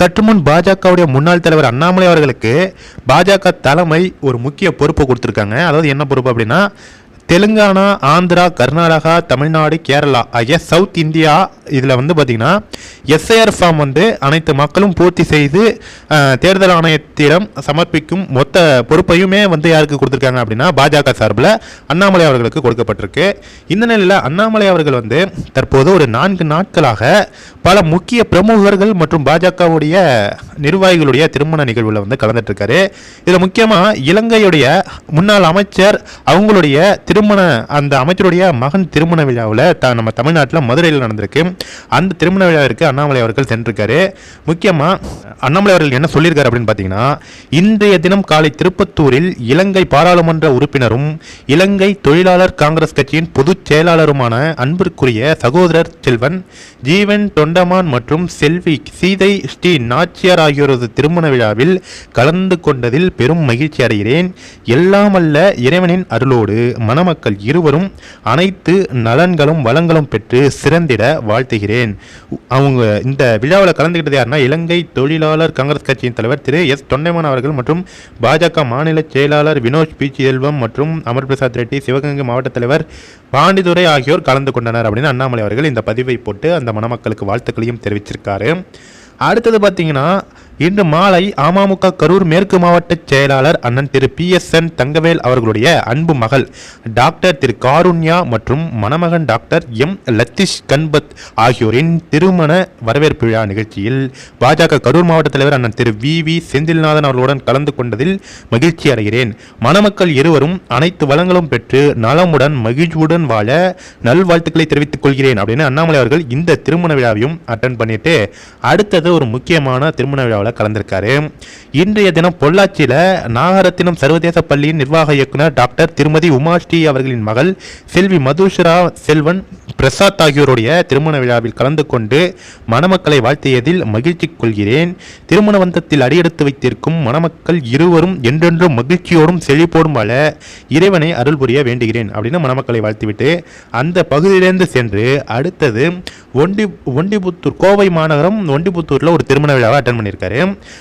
சற்று முன் பாஜகவுடைய முன்னாள் தலைவர் அண்ணாமலை அவர்களுக்கு பாஜக தலைமை ஒரு முக்கிய பொறுப்பு கொடுத்துருக்காங்க. அதாவது என்ன பொறுப்பு அப்படின்னா தெலுங்கானா ஆந்திரா கர்நாடகா தமிழ்நாடு கேரளா ஆகிய சவுத் இந்தியா இதில் வந்து பார்த்திங்கன்னா எஸ்ஐஆர் ஃபார்ம் வந்து அனைத்து மக்களும் பூர்த்தி செய்து தேர்தல் ஆணையத்திடம் சமர்ப்பிக்கும் மொத்த பொறுப்பையுமே வந்து யாருக்கு கொடுத்துருக்காங்க அப்படின்னா பாஜக சார்பில் அண்ணாமலை அவர்களுக்கு கொடுக்கப்பட்டிருக்கு. இந்த நிலையில் அண்ணாமலை அவர்கள் வந்து தற்போது ஒரு நான்கு நாட்களாக பல முக்கிய பிரமுகர்கள் மற்றும் பாஜகவுடைய நிர்வாகிகளுடைய திருமண நிகழ்வில் வந்து கலந்துட்டுருக்காரு. இதில் முக்கியமாக இலங்கையுடைய முன்னாள் அமைச்சர் அவங்களுடைய திருமண அந்த அமைச்சருடைய மகன் திருமண விழாவில் த நம்ம தமிழ்நாட்டில் மதுரையில் நடந்திருக்கு. அந்த திருமண விழாவிற்கு அண்ணாமலை அவர்கள் சென்றிருக்காரு. முக்கியமாக அண்ணாமலை அவர்கள் என்ன சொல்லியிருக்காரு அப்படின்னு பார்த்தீங்கன்னா இன்றைய தினம் காலை திருப்பத்தூரில் இலங்கை பாராளுமன்ற உறுப்பினரும் இலங்கை தொழிலாளர் காங்கிரஸ் கட்சியின் பொதுச் செயலாளருமான அன்பிற்குரிய சகோதரர் செல்வன் ஜீவன் தொண்டமான் மற்றும் செல்வி சீதை ஸ்ரீ நாச்சியார் ஆகியோரது திருமண விழாவில் கலந்து கொண்டதில் பெரும் மகிழ்ச்சி அடைகிறேன். எல்லாம் அல்ல இறைவனின் அருளோடு மணமக்கள் இருவரும் அனைத்து நலன்களும் வளங்களும் பெற்று சிறந்திட வாழ்த்துகிறேன். அவங்க இந்த விழாவில் கலந்துக்கிட்டது யாருன்னா இலங்கை தொழிலாளர் காங்கிரஸ் கட்சியின் தலைவர் திரு எஸ் தொண்டைமான் அவர்கள் மற்றும் பாஜக மாநில செயலாளர் வினோத் பி செல்வம் மற்றும் அமர் பிரசாத் ரெட்டி சிவகங்கை மாவட்ட தலைவர் பாண்டிதுரை ஆகியோர் கலந்து கொண்டனர் அப்படின்னு அண்ணாமலை அவர்கள் இந்த பதிவை போட்டு அந்த மணமக்களுக்கு வாழ்த்து வாழ்த்துக்களையும் தெரிவிச்சிருக்காரு. அடுத்தது பார்த்தீங்கன்னா இன்று மாலை அமமுக கரூர் மேற்கு மாவட்ட செயலாளர் அண்ணன் திரு பி எஸ் என் தங்கவேல் அவர்களுடைய அன்பு மகள் டாக்டர் திரு காருண்யா மற்றும் மணமகன் டாக்டர் எம் லத்தீஷ் கன்பத் ஆகியோரின் திருமண வரவேற்பு விழா நிகழ்ச்சியில் பாஜக கரூர் மாவட்ட தலைவர் அண்ணன் திரு வி வி செந்தில்நாதன் அவர்களுடன் கலந்து கொண்டதில் மகிழ்ச்சி அடைகிறேன். மணமக்கள் இருவரும் அனைத்து வளங்களும் பெற்று நலமுடன் மகிழ்ச்சியுடன் வாழ நல்வாழ்த்துக்களை தெரிவித்துக் கொள்கிறேன் அப்படின்னு அண்ணாமலை அவர்கள் இந்த திருமண விழாவையும் அட்டன் பண்ணிட்டு அடுத்தது ஒரு முக்கியமான திருமண விழாவில் கலந்திருக்காரு. இன்றைய தினம் பொள்ளாச்சியில் நாகரத்தினம் சர்வதேச பள்ளியின் நிர்வாக இயக்குனர் டாக்டர் திருமதி உமாஸ்ரீ அவர்களின் மகள் செல்வி மதுஷரா செல்வன் பிரசாத் ஆகியோருடைய திருமண விழாவில் கலந்து கொண்டு மணமக்களை வாழ்த்தியதில் மகிழ்ச்சி கொள்கிறேன். திருமண வந்தத்தில் அடியெடுத்து வைத்திருக்கும் மணமக்கள் இருவரும் என்றென்றும் மகிழ்ச்சியோடும் செழிப்போடும் வாழ இறைவனை அருள் புரிய வேண்டுகிறேன் அப்படின்னு மணமக்களை வாழ்த்திவிட்டு அந்த பகுதியிலிருந்து சென்று அடுத்தது ஒண்டி ஒண்டிபுத்தூர் கோவை மாநகரம் ஒண்டிபுத்தூரில் ஒரு திருமண விழாவை அட்டன் பண்ணியிருக்காரு.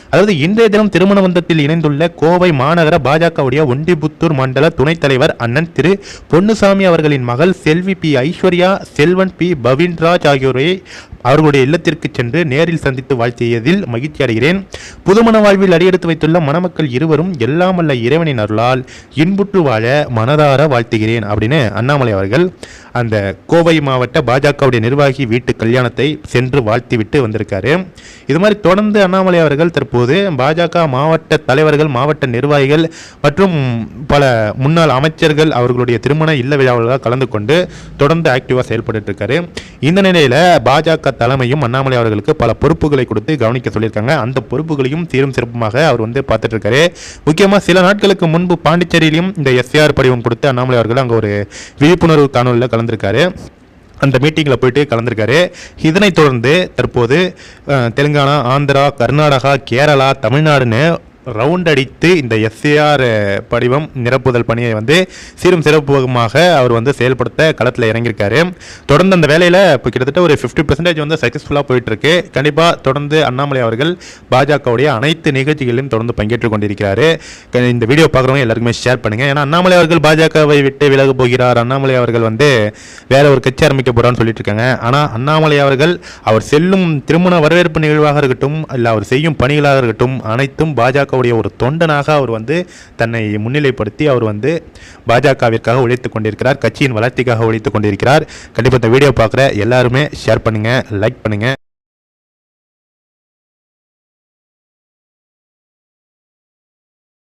அதாவது இன்றைய தினம் திருமண வந்தத்தில் இணைந்துள்ள கோவை மாநகர பாஜகவுடைய ஒண்டிபுத்தூர் மண்டல துணைத் தலைவர் அண்ணன் திரு பொன்னுசாமி அவர்களின் மகள் செல்வி பி ஐஸ்வர்யா செல்வன் பி. பவின்ராஜ் ஆகியோரை அவர்களுடைய இல்லத்திற்கு சென்று நேரில் சந்தித்து வாழ்த்தியதில் மகிழ்ச்சி அடைகிறேன். புதுமண வாழ்வில் அடியெடுத்து வைத்துள்ள மணமக்கள் இருவரும் எல்லாம் அல்ல இறைவனின் அருளால் இன்புற்று வாழ மனதார வாழ்த்துகிறேன் அப்படின்னு அண்ணாமலை அவர்கள் அந்த கோவை மாவட்ட பாஜகவுடைய நிர்வாகி வீட்டு கல்யாணத்தை சென்று வாழ்த்திவிட்டு வந்திருக்காரு. இது மாதிரி தொடர்ந்து அண்ணாமலை அவர்கள் தற்போது பாஜக மாவட்ட தலைவர்கள் மாவட்ட நிர்வாகிகள் மற்றும் பல முன்னாள் அமைச்சர்கள் அவர்களுடைய திருமண இல்ல விழாவில் கலந்து கொண்டு தொடர்ந்து ஆக்டிவாக செயல்பட்டு இருக்காரு இந்த நிலையில் பாஜக தலைமையும் அண்ணாமலை அவர்களுக்கு பல பொறுப்புகளை கொடுத்து கவனிக்க சொல்லியிருக்காங்க. அந்த பொறுப்புகளையும் சீரும் சிறப்புமாக அவர் வந்து பார்த்துட்டு இருக்காரு முக்கியமாக சில நாட்களுக்கு முன்பு பாண்டிச்சேரியிலும் இந்த எஸ்ஆர் படிவம் கொடுத்து அண்ணாமலை அவர்கள் அங்கே ஒரு விழிப்புணர்வு காணொலியில் கலந்திருக்காரு. அந்த மீட்டிங்கில் போயிட்டு கலந்திருக்காரு. இதனைத் தொடர்ந்து தற்போது தெலுங்கானா ஆந்திரா கர்நாடகா கேரளா தமிழ்நாடுன்னு ரவுண்ட் அடித்து இந்த எஸ்ஏஆர் படிவம் நிரப்புதல் பணியை வந்து சீரும் சிறப்புமாக அவர் வந்து செயல்படுத்த களத்தில் இறங்கியிருக்காரு. தொடர்ந்து அந்த வேலையில் இப்போ கிட்டத்தட்ட ஒரு ஃபிஃப்டி பர்சன்டேஜ் வந்து சக்ஸஸ்ஃபுல்லாக போயிட்டுருக்கு. கண்டிப்பாக தொடர்ந்து அண்ணாமலை அவர்கள் பாஜகவுடைய அனைத்து நிகழ்ச்சிகளிலும் தொடர்ந்து பங்கேற்று கொண்டிருக்கிறாரு. இந்த வீடியோ பார்க்குறவங்க எல்லாருக்குமே ஷேர் பண்ணுங்கள் ஏன்னா அண்ணாமலை அவர்கள் பாஜகவை விட்டு விலக போகிறார். அண்ணாமலை அவர்கள் வந்து வேற ஒரு கட்சி ஆரம்பிக்க போகிறான்னு சொல்லிட்டு இருக்காங்க ஆனால் அண்ணாமலை அவர்கள் அவர் செல்லும் திருமண வரவேற்பு நிகழ்வாக இருக்கட்டும் இல்லை அவர் செய்யும் பணிகளாக இருக்கட்டும் அனைத்தும் பாஜக பாஜகவுடைய ஒரு தொண்டனாக அவர் வந்து தன்னை முன்னிலைப்படுத்தி அவர் வந்து பாஜகவிற்காக உழைத்து கொண்டிருக்கிறார் கட்சியின் வளர்ச்சிக்காக உழைத்து கொண்டிருக்கிறார். கண்டிப்பாக இந்த வீடியோ பார்க்குற எல்லாருமே ஷேர் பண்ணுங்கள் லைக் பண்ணுங்கள்